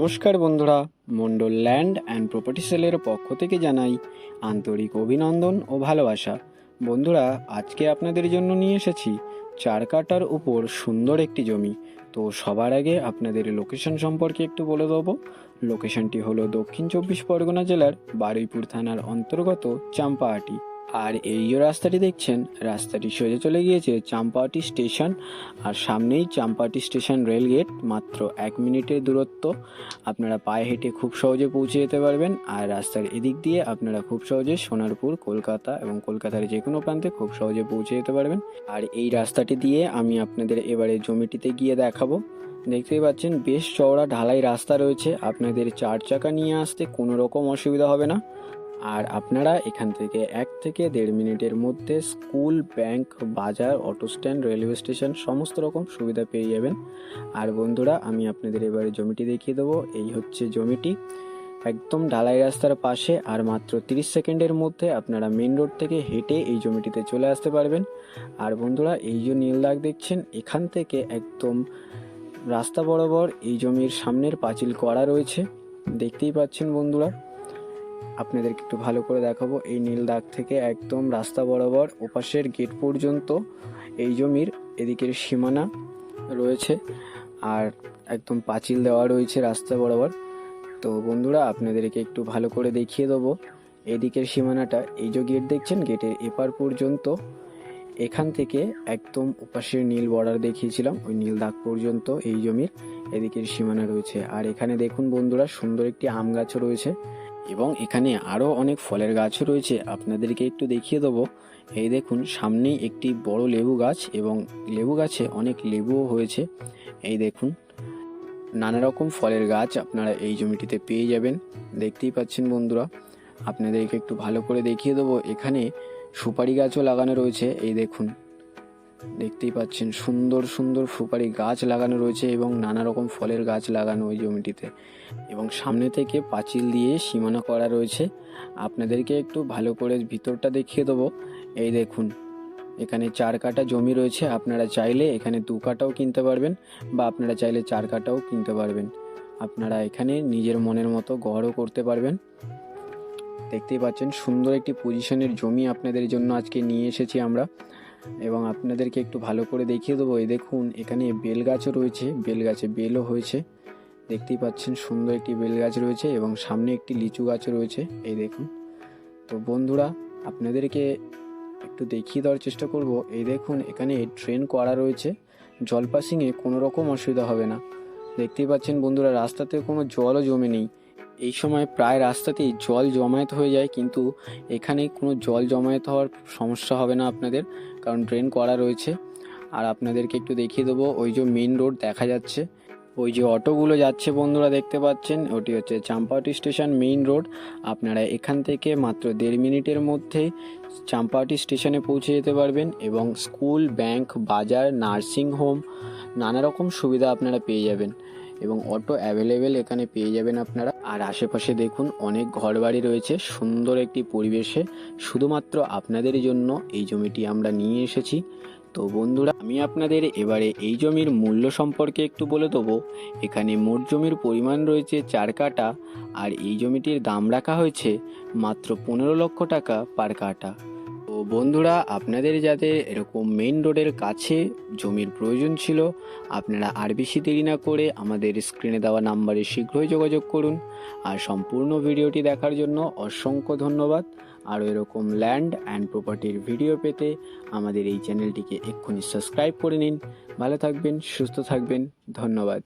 নমস্কার বন্ধুরা Mondal land and property সেলের পক্ষ থেকে জানাই আন্তরিক অভিনন্দন ও ভালোবাসা। বন্ধুরা, আজকে আপনাদের জন্য নিয়ে এসেছি চার কাটার উপর সুন্দর একটি জমি। তো সবার আগে আপনাদের লোকেশন সম্পর্কে একটু বলে দেবো। লোকেশনটি হলো দক্ষিণ চব্বিশ পরগনা জেলার বারুইপুর থানার অন্তর্গত চাম্পাহাটি। আর এই যে রাস্তাটি দেখছেন, রাস্তাটি সোজা চলে গিয়েছে চাম্পাহাটি স্টেশন। আর সামনেই চাম্পাহাটি স্টেশন রেল গেট, মাত্র এক মিনিটের দূরত্ব। আপনারা পায়ে হেঁটে খুব সহজে পৌঁছে যেতে পারবেন। আর রাস্তার এদিক দিয়ে আপনারা খুব সহজে সোনারপুর, কলকাতা এবং কলকাতার যে কোনো প্রান্তে খুব সহজে পৌঁছে যেতে পারবেন। আর এই রাস্তাটি দিয়ে আমি আপনাদের এবারে জমিটিতে গিয়ে দেখাবো। দেখতেই পাচ্ছেন, বেশ চওড়া ঢালাই রাস্তা রয়েছে। আপনাদের চার চাকা নিয়ে আসতে কোনো রকম অসুবিধা হবে না। আর আপনারা এখান থেকে এক থেকে দেড় মিনিটের মধ্যে স্কুল, ব্যাংক, বাজার, অটো স্ট্যান্ড, রেলওয়ে স্টেশন সমস্ত রকম সুবিধা পেয়ে যাবেন। আর বন্ধুরা, আমি আপনাদের এবারে জমিটি দেখিয়ে দেবো। এই হচ্ছে জমিটি, একদম ঢালাই রাস্তার পাশে আর মাত্র তিরিশ সেকেন্ডের মধ্যে আপনারা মেন রোড থেকে হেঁটে এই জমিটিতে চলে আসতে পারবেন। আর বন্ধুরা, এই যে নীল দাগ দেখছেন, এখান থেকে একদম রাস্তা বরাবর এই জমির সামনের পাঁচিল করা রয়েছে। দেখতেই পাচ্ছেন বন্ধুরা আপনাদেরকে একটু ভালো করে দেখাবো। এই নীল দাগ থেকে একদম রাস্তা বরাবর ওপাশের গেট পর্যন্ত এই জমির এদিকের সীমানা রয়েছে আর একদম পাঁচিল দেওয়া রয়েছে রাস্তা বরাবর। তো বন্ধুরা, আপনাদেরকে একটু ভালো করে দেখিয়ে দেবো। এদিকের সীমানাটা, এই যে গেট দেখছেন, গেটের এপার পর্যন্ত। এখান থেকে একদম ওপাশের নীল বর্ডার দেখিয়েছিলাম, ওই নীল দাগ পর্যন্ত এই জমির এদিকের সীমানা রয়েছে। আর এখানে দেখুন বন্ধুরা, সুন্দর একটি আম গাছও রয়েছে। এবং এখানে আরও অনেক ফলের গাছও রয়েছে। আপনাদেরকে একটু দেখিয়ে দেবো। এই দেখুন, সামনেই একটি বড় লেবু গাছ এবং লেবু গাছে অনেক লেবুও হয়েছে। এই দেখুন, নানা রকম ফলের গাছ আপনারা এই জমিটিতে পেয়ে যাবেন। দেখতেই পাচ্ছেন বন্ধুরা, আপনাদেরকে একটু ভালো করে দেখিয়ে দেবো। এখানে সুপারি গাছও লাগানো রয়েছে। এই দেখুন দেখতেই পাচ্ছেন সুন্দর সুন্দর সুপারি গাছ লাগানো রয়েছে এবং নানা রকম ফলের গাছ লাগানো ওই জমিটিতে। এবং সামনে থেকে পাঁচিল দিয়ে সীমানা করা রয়েছে। আপনাদেরকে একটু ভালো করে ভিতরটা দেখিয়ে দেবো। এই দেখুন, এখানে চার কাটা জমি রয়েছে। আপনারা চাইলে এখানে দু কাটাও কিনতে পারবেন বা আপনারা চাইলে চার কাটাও কিনতে পারবেন। আপনারা এখানে নিজের মনের মতো গড়ও করতে পারবেন। দেখতেই পাচ্ছেন সুন্দর একটি পজিশনের জমি আপনাদের জন্য আজকে নিয়ে এসেছি আমরা। এবং আপনাদেরকে একটু ভালো করে দেখিয়ে দেবো। এই দেখুন, এখানে বেল গাছও রয়েছে। বেল গাছে বেলও হয়েছে। দেখতেই পাচ্ছেন, সুন্দর একটি বেল গাছ রয়েছে এবং সামনে একটি লিচু গাছও রয়েছে। এই দেখুন। তো বন্ধুরা, আপনাদেরকে একটু দেখিয়ে দেওয়ার চেষ্টা করব। এই দেখুন, এখানে ট্রেন করা রয়েছে। জল পাসিংয়ে কোনো রকম অসুবিধা হবে না। দেখতেই পাচ্ছেন বন্ধুরা, রাস্তাতে কোনো জলও জমে নেই। এই সময় প্রায় রাস্তাতেই জল জমায়েত হয়ে যায়, কিন্তু এখানে কোনো জল জমায়েত হওয়ার সমস্যা হবে না আপনাদের। কারণ ড্রেন করা রয়েছে। আর আপনাদেরকে একটু দেখিয়ে দেবো, ওই যে মেন রোড দেখা যাচ্ছে। ওই যে অটোগুলো যাচ্ছে বন্ধুরা দেখতে পাচ্ছেন, ওটি হচ্ছে চাম্পাহাটি স্টেশন মেইন রোড আপনারা এখান থেকে মাত্র দেড় মিনিটের মধ্যে চাম্পাহাটি স্টেশনে পৌঁছে যেতে পারবেন এবং স্কুল ব্যাংক বাজার নার্সিং হোম নানা রকম সুবিধা আপনারা পেয়ে যাবেন। এবং অটো অ্যাভেলেবেল এখানে পেয়ে যাবেন আপনারা। আর আশেপাশে দেখুন অনেক ঘরবাড়ি রয়েছে, সুন্দর একটি পরিবেশে। শুধুমাত্র আপনাদের জন্য এই জমিটি আমরা নিয়ে এসেছি। তো বন্ধুরা, আমি আপনাদের এবারে এই জমির মূল্য সম্পর্কে একটু বলে দেবো। এখানে মোট জমির পরিমাণ রয়েছে চার কাটা আর এই জমিটির দাম রাখা হয়েছে মাত্র পনেরো লক্ষ টাকা পার কাটা বন্ধুরা, আপনাদের যাদের এরকম মেইন রোডের কাছে জমির প্রয়োজন ছিল, আপনারা আর বেশি দেরি না করে আমাদের স্ক্রিনে দেওয়া নাম্বারে শীঘ্রই যোগাযোগ করুন। আর সম্পূর্ণ ভিডিওটি দেখার জন্য অসংখ্য ধন্যবাদ। আরও এরকম ল্যান্ড অ্যান্ড প্রপার্টির ভিডিও পেতে আমাদের এই চ্যানেলটিকে এক্ষুনি সাবস্ক্রাইব করে নিন। ভালো থাকবেন, সুস্থ থাকবেন, ধন্যবাদ।